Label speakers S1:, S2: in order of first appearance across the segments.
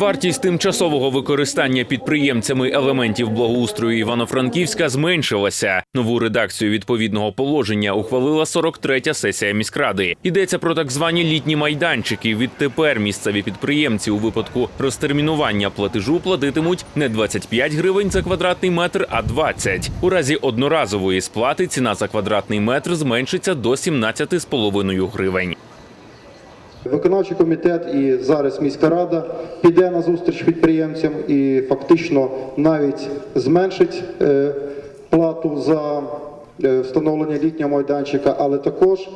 S1: Вартість тимчасового використання підприємцями елементів благоустрою Івано-Франківська зменшилася. Нову редакцію відповідного положення ухвалила 43-я сесія міськради. Йдеться про так звані літні майданчики. Відтепер місцеві підприємці у випадку розтермінування платежу платитимуть не 25 гривень за квадратний метр, а 20. У разі одноразової сплати ціна за квадратний метр зменшиться до 17,5 гривень.
S2: Виконавчий комітет і зараз міська рада піде на зустріч підприємцям і фактично навіть зменшить е, плату за е, встановлення літнього майданчика, але також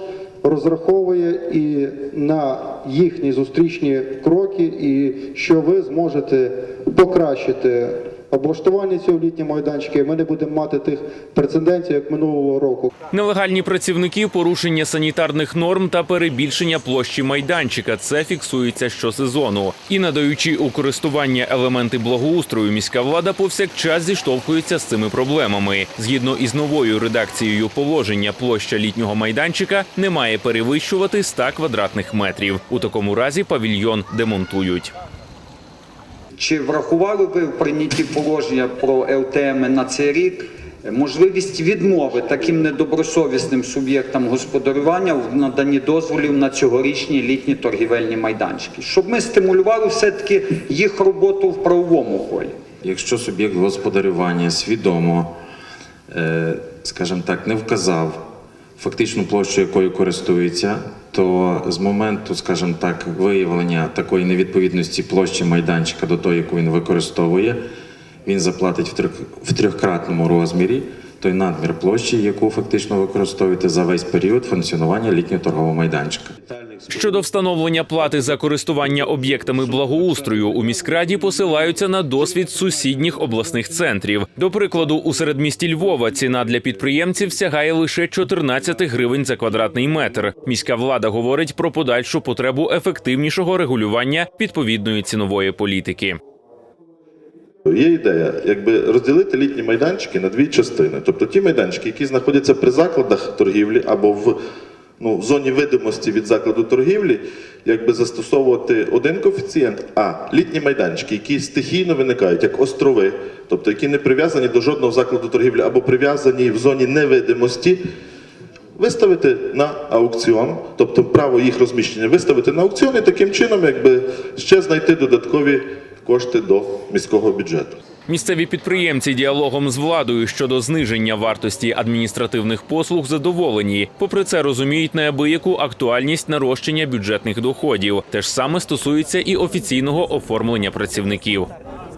S2: розраховує і на їхні зустрічні кроки, і що ви зможете покращити облаштування цього літнього майданчика. Ми не будемо мати тих прецедентів, як минулого року.
S1: Нелегальні працівники, порушення санітарних норм та перебільшення площі майданчика. Це фіксується щосезону. І надаючи у користування елементи благоустрою, міська влада повсякчас зіштовхується з цими проблемами. Згідно із новою редакцією положення, площа літнього майданчика не має перевищувати 100 квадратних метрів. У такому разі павільйон демонтують.
S3: Чи врахували ви в прийнятті положення про ЛТМ на цей рік можливість відмови таким недобросовісним суб'єктам господарювання в наданні дозволів на цьогорічні літні торгівельні майданчики, щоб ми стимулювали все-таки їх роботу в правовому полі?
S4: Якщо суб'єкт господарювання свідомо, е, скажімо так, не вказав фактичну площу, якою користується, то з моменту, скажімо так, виявлення такої невідповідності площі майданчика до того, яку він використовує, він заплатить в трьох- в трьохкратному розмірі той надмір площі, яку фактично використовуєте за весь період функціонування літнього торгового майданчика.
S1: Щодо встановлення плати за користування об'єктами благоустрою у міськраді посилаються на досвід сусідніх обласних центрів. До прикладу, у середмісті Львова ціна для підприємців сягає лише 14 гривень за квадратний метр. Міська влада говорить про подальшу потребу ефективнішого регулювання відповідної цінової політики.
S5: Є ідея, якби розділити літні майданчики на дві частини. Тобто ті майданчики, які знаходяться при закладах торгівлі або в, ну, в зоні видимості від закладу торгівлі, якби застосовувати один коефіцієнт, а літні майданчики, які стихійно виникають, як острови, тобто які не прив'язані до жодного закладу торгівлі або прив'язані в зоні невидимості, виставити на аукціон, тобто право їх розміщення виставити на аукціон і таким чином якби ще знайти додаткові кошти до міського бюджету.
S1: Місцеві підприємці діалогом з владою щодо зниження вартості адміністративних послуг задоволені. Попри це розуміють неабияку актуальність нарощення бюджетних доходів. Те ж саме стосується і офіційного оформлення працівників.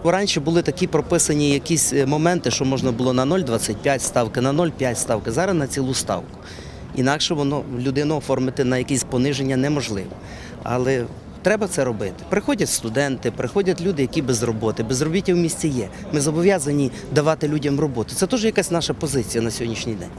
S6: Раніше були такі прописані якісь е, моменти, що можна було на 0,25 ставки, на 0,5 ставки, зараз на цілу ставку. Інакше воно людину оформити на якісь пониження неможливо. Але треба це робити. Приходять студенти, приходять люди, які без роботи. Безробіття в місті є. Ми зобов'язані давати людям роботу. Це теж якась наша позиція на сьогоднішній день.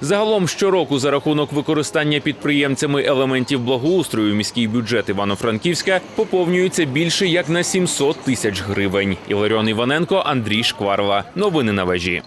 S1: Загалом щороку за рахунок використання підприємцями елементів благоустрою міський бюджет Івано-Франківська поповнюється більше як на 700 тисяч гривень. Іларіон Іваненко, Андрій Шкварла. Новини на вежі.